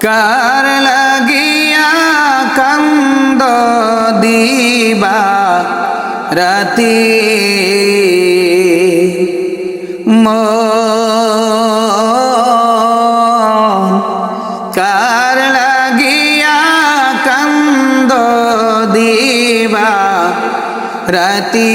কার লাগিয়া কান্দ দিবা রাতি কার লাগিয়া কান্দ দিবা রাতি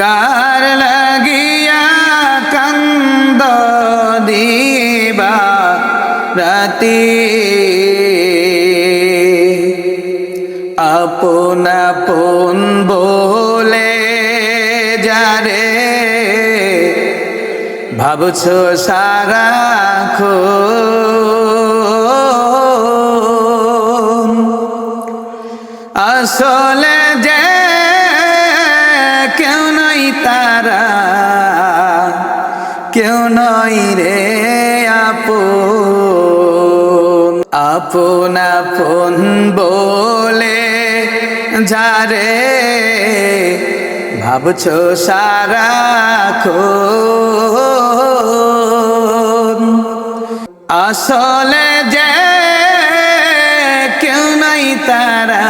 কার লাগিয়া কান্দ দিবা রাতি। আপন আপন বলে যারে ভাবছ সারা আসলে আপন আপন বলে যারে ভাবছ সারা আসলে যে কেউ নাই তারা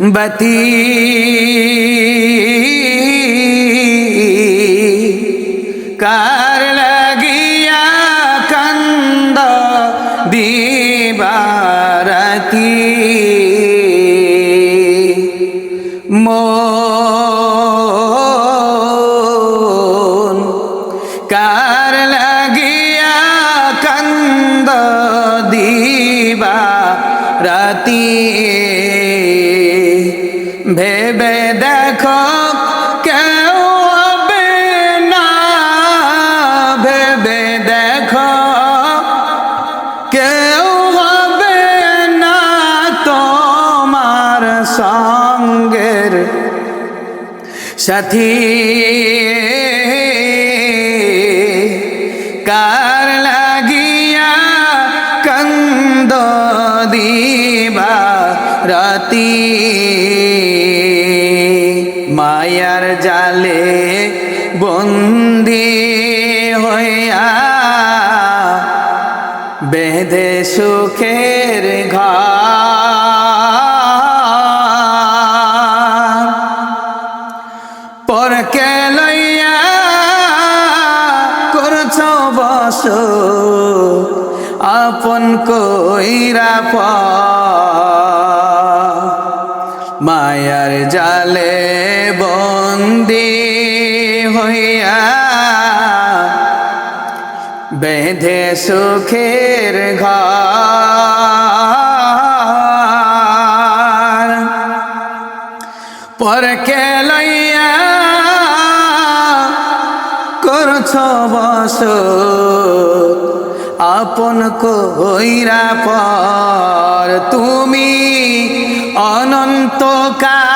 বতী কার লাগিয়া কান্দ দিবারতি? মন কার লাগিয়া কান্দ দিবা সাথী। কার লাগিয়া কন্দ দিবা রাতি? মায়ার জালে বন্দি হইয়া বেঁধে সুখের আপন কইরা প। মায়ার জালে বন্দি হইয়া বেঁধে সুখের ঘর। বস আপন কইরা পর তুমি অনন্তকাল।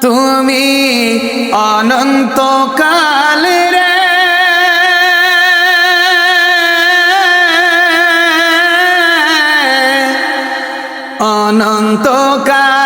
তুমি অনন্তকাল রে। অনন্তকাল